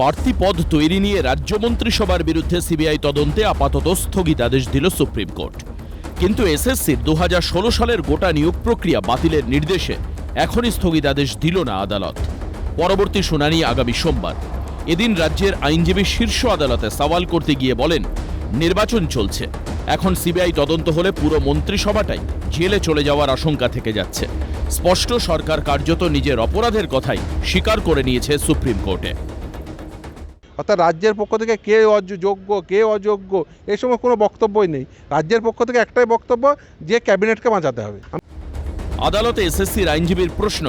বাড়তি পদ তৈরি নিয়ে রাজ্য মন্ত্রিসভার বিরুদ্ধে সিবিআই তদন্তে আপাতত স্থগিতাদেশ দিল সুপ্রিম কোর্ট। কিন্তু এসএসসির দু সালের গোটা নিয়োগ প্রক্রিয়া বাতিলের নির্দেশে এখনই স্থগিতাদেশ দিল না আদালত। পরবর্তী শুনানি আগামী সোমবার। এদিন রাজ্যের আইনজীবী শীর্ষ আদালতে সওয়াল করতে গিয়ে বলেন, নির্বাচন চলছে। এখন সিবিআই তদন্ত হলে পুরো মন্ত্রিসভাটাই জেলে চলে যাওয়ার আশঙ্কা থেকে যাচ্ছে। স্পষ্ট সরকার কার্যত নিজের অপরাধের কথাই স্বীকার করে নিয়েছে সুপ্রিম কোর্টে। অর্থাৎ রাজ্যের পক্ষ থেকে কে যোগ্য কে অযোগ্য এই সময় কোনো বক্তব্যই নেই। রাজ্যের পক্ষ থেকে একটাই বক্তব্য যে ক্যাবিনেটকে বাঁচাতে হবে। আদালতে এসএসসির আইনজীবীর প্রশ্ন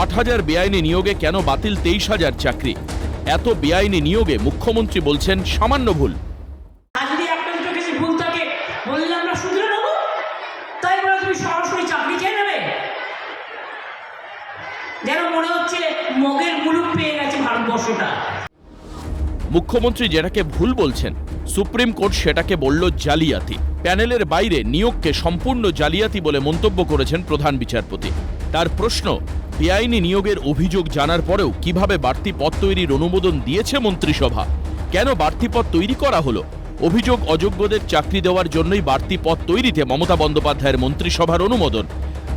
আট হাজার বেআইনি নিয়োগে কেন বাতিল তেইশ হাজার চাকরি? এত বেআইনি নিয়োগে মুখ্যমন্ত্রী বলছেন সামান্য ভুল। আর যদি একটা দুটো কিছু ভুল থাকে বললে আমরা শুধরে নেব? তাই বলে তুমি সরাসরি চাকরি খেয়ে নেবে? যেন মনে হচ্ছে মগের মুলুক পেয়ে গেছে ভারতবর্ষটা। মুখ্যমন্ত্রী যেটাকে ভুল বলছেন, সুপ্রিম কোর্ট সেটাকে বলল জালিয়াতি। প্যানেলের বাইরে নিয়োগকে সম্পূর্ণ জালিয়াতি বলে মন্তব্য করেছেন প্রধান বিচারপতি। তার প্রশ্ন, বেআইনি নিয়োগের অভিযোগ জানার পরেও কীভাবে বাড়তি পদ তৈরির অনুমোদন দিয়েছে মন্ত্রিসভা? কেন বাড়তি পদ তৈরি করা হলো? অভিযোগ অযোগ্যদের চাকরি দেওয়ার জন্যই বাড়তি পদ তৈরিতে মমতা বন্দ্যোপাধ্যায়ের মন্ত্রিসভার অনুমোদন।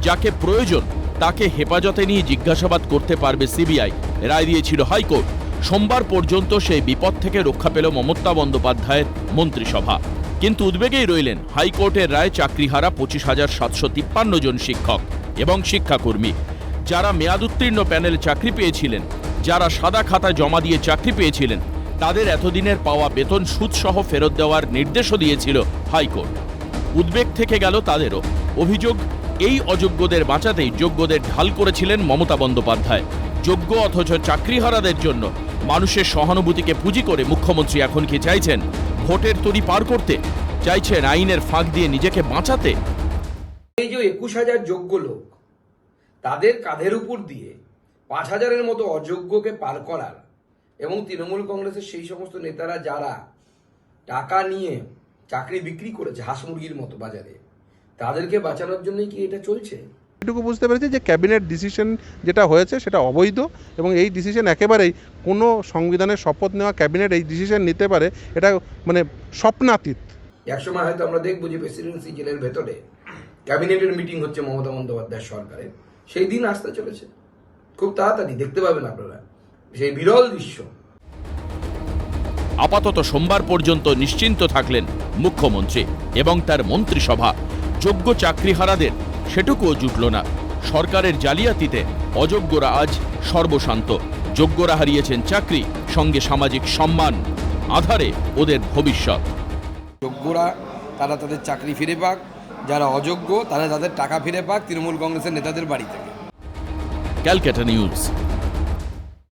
যাকে প্রয়োজন, তাকে হেফাজতে নিয়ে জিজ্ঞাসাবাদ করতে পারবে সিবিআই। রায় দিয়েছিল হাইকোর্ট। সোমবার পর্যন্ত সেই বিপদ থেকে রক্ষা পেল মমতা বন্দ্যোপাধ্যায়ের মন্ত্রিসভা। কিন্তু উদ্বেগেই রইলেন হাইকোর্টের রায় চাকরিহারা পঁচিশ হাজার সাতশো তিপ্পান্ন জন শিক্ষক এবং শিক্ষাকর্মী। যারা মেয়াদ উত্তীর্ণ প্যানেলে চাকরি পেয়েছিলেন, যারা সাদা খাতা জমা দিয়ে চাকরি পেয়েছিলেন, তাদের এতদিনের পাওয়া বেতন সুদসহ ফেরত দেওয়ার নির্দেশও দিয়েছিল হাইকোর্ট। উদ্বেগ থেকে গেল তাদেরও। অভিযোগ, এই অযোগ্যদের বাঁচাতেই যোগ্যদের ঢাল করেছিলেন মমতা বন্দ্যোপাধ্যায়। যোগ্য অথচ চাকরিহারাদের জন্য। মানুষের সহানুভূতিকে পুঁজি করে মুখ্যমন্ত্রী এখন কি চাইছেন? ভোটের তরি পার করতে চাইছেন আইনের ফাঁক দিয়ে নিজেকে বাঁচাতে? এই যে একুশ হাজার যোগ্য লোক, তাদের কাঁধের উপর দিয়ে পাঁচ হাজারের মতো অযোগ্যকে পার করার এবং তৃণমূল কংগ্রেসের সেই সমস্ত নেতারা যারা টাকা নিয়ে চাকরি বিক্রি করেছে হাঁস মুরগির মতো বাজারে, তাদেরকে বাঁচানোর জন্যই কি এটা চলছে? এটুকু বুঝতে পেরেছি যে ক্যাবিনেট ডিসিশন যেটা হয়েছে সেটা অবৈধ এবং এই ডিসিশন একেবারেই কোনো সংবিধানের শপথ নেওয়া ক্যাবিনেট এই ডিসিশন নিতে পারে এটা মানে স্বপ্নাতীত। একসময় হয়তো আমরা দেখব যে প্রেসিডেন্সি জেলের ভেতরে ক্যাবিনেটের মিটিং হচ্ছে মমতা বন্দ্যোপাধ্যায় সরকারের। সেই দিন আসতে চলেছে। খুব তাড়াতাড়ি দেখতে পাবেন আপনারা। সেই বিরল দৃশ্য। আপাতত সোমবার পর্যন্ত নিশ্চিন্ত থাকলেন মুখ্যমন্ত্রী এবং তার মন্ত্রিসভা। যোগ্য চাকরিহারাদের সেটুকুও জুটল না। সরকারের জালিয়াতিতে অযোগ্যরা আজ সর্বশান্ত। যোগ্যরা হারিয়েছেন চাকরি সঙ্গে সামাজিক সম্মান আধারে ওদের ভবিষ্যৎ। যোগ্যরা তারা তাদের চাকরি ফিরে পাক যারা অযোগ্য তারা তাদের টাকা ফিরে পাক তৃণমূল কংগ্রেসের নেতাদের বাড়ি থেকে। Calcutta news.